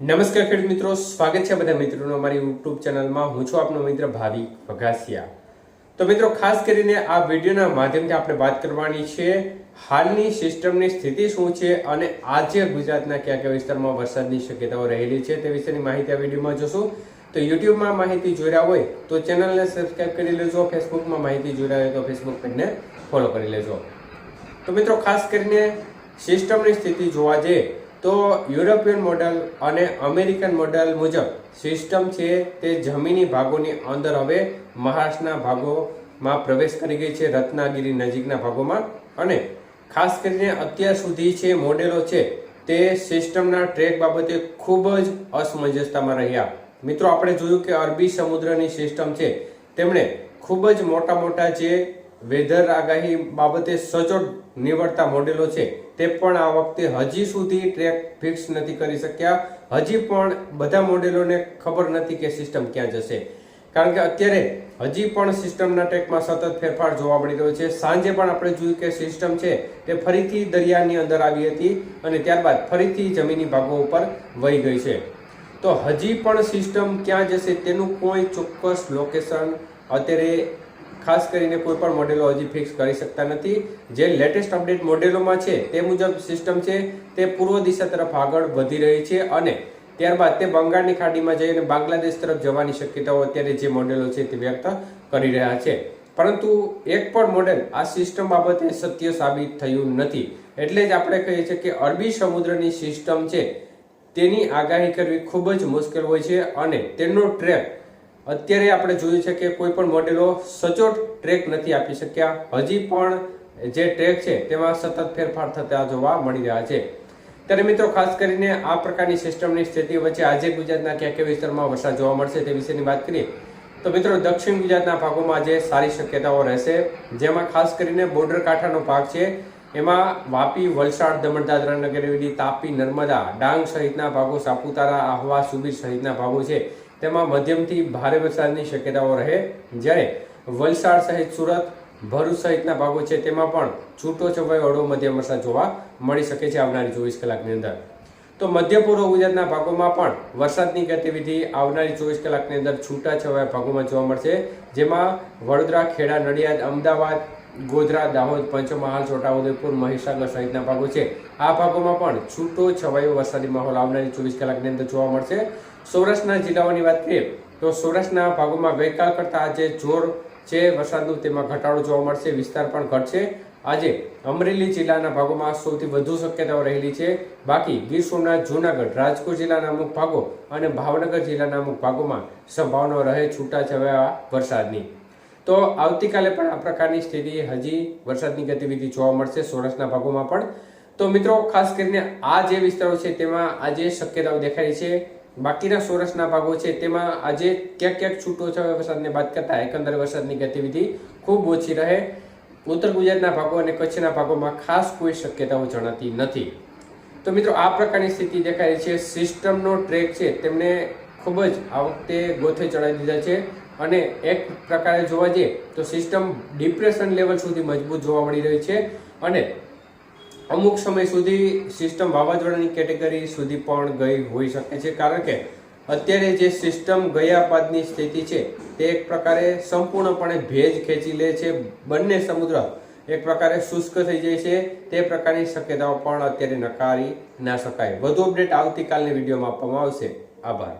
નમસ્કાર ખેડૂત મિત્રો, સ્વાગત છે બધા મિત્રોનો અમારી યુટ્યુબ ચેનલમાં. હું છું આપનો મિત્ર ભાવિક વઘાસિયા તો મિત્રો, ખાસ કરીને આ વિડીયોના માધ્યમથી આપણે વાત કરવાની છે, હાલની સિસ્ટમની સ્થિતિ શું છે અને આજે ગુજરાતના કયા કયા વિસ્તારમાં વરસાદની શક્યતાઓ રહેલી છે તે વિશેની માહિતી આ વિડીયોમાં જોશું. તો યુટ્યુબમાં માહિતી જોઈ રહ્યા હોય તો ચેનલને સબસ્ક્રાઇબ કરી લેજો, ફેસબુકમાં માહિતી જોઈ રહ્યા હોય તો ફેસબુક પેજને ફોલો કરી લેજો. તો મિત્રો, ખાસ કરીને સિસ્ટમની સ્થિતિ જોવા જઈએ તો યુરોપિયન મોડલ અને અમેરિકન મોડલ મુજબ સિસ્ટમ છે તે જમીની ભાગોની અંદર હવે મહારાષ્ટ્રના ભાગોમાં પ્રવેશ કરી ગઈ છે, રત્નાગીરી નજીકના ભાગોમાં. અને ખાસ કરીને અત્યાર સુધી જે મોડેલો છે તે સિસ્ટમના ટ્રેક બાબતે ખૂબ જ અસમંજસતામાં રહ્યા. મિત્રો, આપણે જોયું કે અરબી સમુદ્રની સિસ્ટમ છે, તેમણે ખૂબ જ મોટા મોટા જે વેધર આગાહી બાબતે સચોટ નીવડતા મોડેલો છે તે પણ આ વખતે હજી સુધી ટ્રેક ફિક્સ નથી કરી શક્યા. હજી પણ બધા મોડેલોને ખબર નથી કે સિસ્ટમ ક્યાં જશે. કારણ કે અત્યારે હજી પણ સિસ્ટમના ટ્રેકમાં સતત ફેરફાર જોવા મળી રહ્યો છે. સાંજે પણ આપણે જોયું કે સિસ્ટમ છે તે ફરીથી દરિયાની અંદર આવી હતી અને ત્યારબાદ ફરીથી જમીની ભાગો ઉપર વહી ગઈ છે. તો હજી પણ સિસ્ટમ ક્યાં જશે તેનું કોઈ ચોક્કસ લોકેશન અત્યારે ખાસ કરીને કોઈ પણ મોડેલો હજી ફિક્સ કરી શકતા નથી. જે લેટેસ્ટ અપડેટ મોડેલોમાં છે, તે મુજબ સિસ્ટમ છે, તે પૂર્વ દિશા તરફ આગળ વધી રહી છે અને ત્યારબાદ તે બંગાળની ખાડીમાં જઈને બાંગ્લાદેશ તરફ જવાની શક્યતાઓ અત્યારે જે મોડેલો છે તે વ્યક્ત કરી રહ્યા છે. પરંતુ એક પણ મોડેલ આ સિસ્ટમ બાબતે સત્ય સાબિત થયું નથી. એટલે જ આપણે કહીએ છીએ કે અરબી સમુદ્રની સિસ્ટમ છે, તેની આગાહી કરવી ખૂબ જ મુશ્કેલ હોય છે અને તેનો ટ્રેક અત્યારે આપણે જોયું છે કે કોઈ પણ મોડેલો સચોટ ટ્રેક નથી આપી શક્યા. હજી પણ જે ટ્રેક છે તેમાં સતત ફેરફાર થતા જોવા મળી રહ્યા છે. ત્યારે મિત્રો, ખાસ કરીને આ પ્રકારની સિસ્ટમની સ્થિતિ વચ્ચે આજે ગુજરાતના ક્યાં ક્યાં વિસ્તારમાં વરસાદ જોવા મળશે તે વિશેની વાત કરીએ, તો મિત્રો, દક્ષિણ ગુજરાતના ભાગોમાં આજે સારી શક્યતાઓ રહેશે. જેમાં ખાસ કરીને બોર્ડર કાંઠાનો ભાગ છે, એમાં વાપી, વલસાડ દમણ દાદરા નગર તાપી, નર્મદા, ડાંગ સહિતના ભાગો, સાપુતારા, આહવા, સુબીર સહિતના ભાગો છે. તેમાં મધ્યમથી ભારે વરસાદની શક્યતાઓ રહે. જ્યારે વલસાડ સહિત સુરત, ભરૂચ સહિતના ભાગો છે તેમાં પણ છૂટો છવાયો હળવો મધ્યમ વરસાદ જોવા મળી શકે છે આવનારી ચોવીસ કલાકની અંદર. તો મધ્ય પૂર્વ ગુજરાતના ભાગોમાં પણ વરસાદની ગતિવિધિ આવનારી ચોવીસ કલાકની અંદર છૂટા છવાયા ભાગોમાં જોવા મળશે. જેમાં વડોદરા, ખેડા, નડિયાદ, અમદાવાદ ગોધરા, દાહોદ, પંચમહાલ, છોટાઉદેપુર, મહીસાગર સહિતના ભાગો છે. આ ભાગોમાં પણ છૂટો છવાયો વરસાદી માહોલ આવનારી ચોવીસ કલાકની અંદર જોવા મળશે. સૌરાષ્ટ્રના જિલ્લાઓની વાત કરીએ તો સૌરાષ્ટ્રના ભાગોમાં ગઈકાલ કરતાં આજે જોર છે વરસાદનું, તેમાં ઘટાડો જોવા મળશે, વિસ્તાર પણ ઘટશે. આજે અમરેલી જિલ્લાના ભાગોમાં સૌથી વધુ શક્યતાઓ રહેલી છે. બાકી ગીર સોમનાથ, જૂનાગઢ, રાજકોટ જિલ્લાના અમુક ભાગો અને ભાવનગર જિલ્લાના અમુક ભાગોમાં સંભાવનાઓ રહે છૂટાછવાયા વરસાદની. તો આવતીકાલે પણ આ પ્રકારની સ્થિતિ હજી વરસાદની ગતિવિધિ જોવા મળશે સૌરાષ્ટ્રના ભાગોમાં પણ. તો મિત્રો, ખાસ કરીને આ જે વિસ્તારો છે તેમાં આજે શક્યતાઓ દેખાય છે. બાકીના સૌરાષ્ટ્રના ભાગો છે તેમાં આજે ક્યાંક ક્યાંક છૂટો છે વરસાદને બાદ કરતા એકંદરે વરસાદની ગતિવિધિ ખૂબ ઓછી રહે. ઉત્તર ગુજરાતના ભાગો અને કચ્છના ભાગોમાં ખાસ કોઈ શક્યતાઓ જણાતી નથી. તો મિત્રો, આ પ્રકારની સ્થિતિ દેખાય છે. સિસ્ટમનો ટ્રેક છે, તેમને ખૂબ જ આ વખતે ગોથે ચડાવી દીધા છે. અને એક પ્રકારે જોવા જઈએ તો સિસ્ટમ ડિપ્રેશન લેવલ સુધી મજબૂત જોવા મળી રહી છે અને અમુક સમય સુધી સિસ્ટમ વાવાઝોડાની કેટેગરી સુધી પણ ગઈ હોઈ શકે છે. કારણ કે અત્યારે જે સિસ્ટમ ગયા બાદની સ્થિતિ છે તે એક પ્રકારે સંપૂર્ણપણે ભેજ ખેંચી લે છે. બંને સમુદ્ર એક પ્રકારે શુષ્ક થઈ જાય છે. તે પ્રકારની શક્યતાઓ પણ અત્યારે નકારી ના શકાય. વધુ અપડેટ આવતીકાલની વિડીયોમાં આપવામાં આવશે. આભાર.